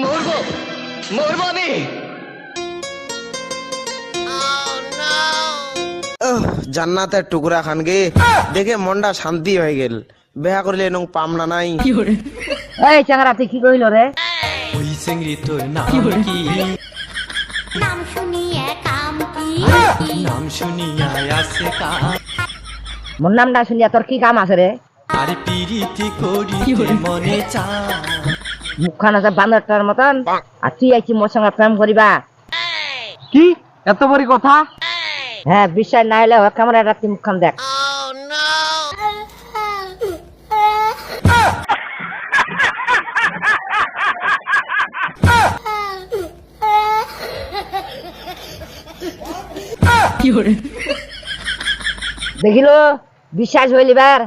মরবো? মরবো আমি? জান্নাতের টুকরা খান গে। দেখে মনটা শান্তি হয়ে গেল। বেহা করলে এনং পামনা নাই। এই চাংরা তুই কি কইল রে? ওই চিংড়ি তোর নাম কি নাম শুনিয়ে কাম কি? নাম শুনিয়া আসে কা মোর নামটা শুনিয়া তোর কি কাম আছে রে? আর পিরিতি করিতে মনে চা মুখখান আছে বান্দরটার মতন। আর তুই আইছি মোর সঙ্গে প্রেম করিবা? কি? এত বড় কথা? হ্যাঁ বিশ্বাস না হলে একটা তুই মুখখান দেখ। দেখিল? বিশ্বাস হইলিবার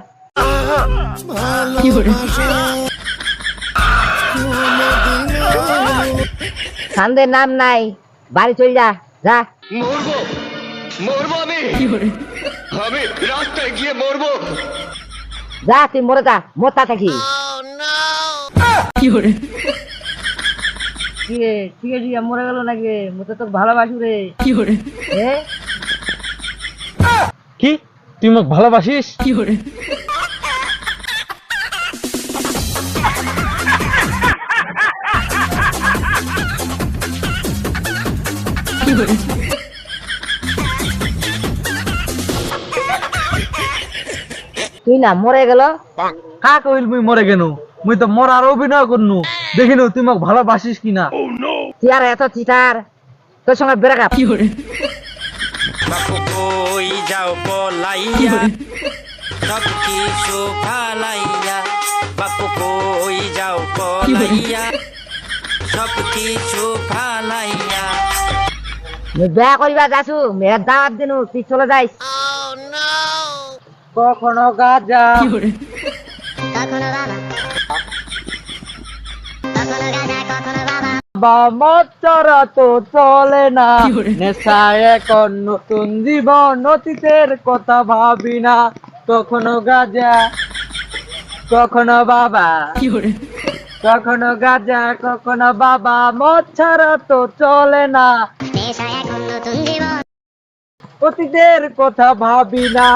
কান্দের নাম নাই বাড়ি চল যা যা। মরবো মরবো আমি। আমি রাস্তায় গিয়ে মরবো। যা তুই মরে যা মোতা থাকি। কি রে ঠিক আছে মরে গেল নাকি? মতো তো ভালোবাসু রে। কি করে কি? তুই মোক ভালোবাসিস? তুই না মরে গেল? কা কইল মুই মরে গেল মুই তো মরার অভিনয় করনু। দেখিনু তুই মোক ভালোবাসিস কিনা? তুই আর এত চিটার তোর সঙ্গে বেড়ে কি বাপু কই যাও পলাইয়া? সব কিছু ফালাইয়া। বাপু কই যাও পলাইয়া? সব কিছু ফালাইয়া। বেয়া করিবা যাচ্ছু মেয়ের দাওয়াত দিনু তুই চলে যাইস। কখনো গাজা। কখনো বাবা। কখনো গাজা কখনো বাবা। বামচরা তো চলে না। নেশায় এখন নতুন জীবন অতীতের কথা ভাবি না। কখনো গাজা কখনো বাবা। কখনো গাজা কখনো বাবা মদ ছাড়া তো চলে না। অতীতের কথা ভাবি না।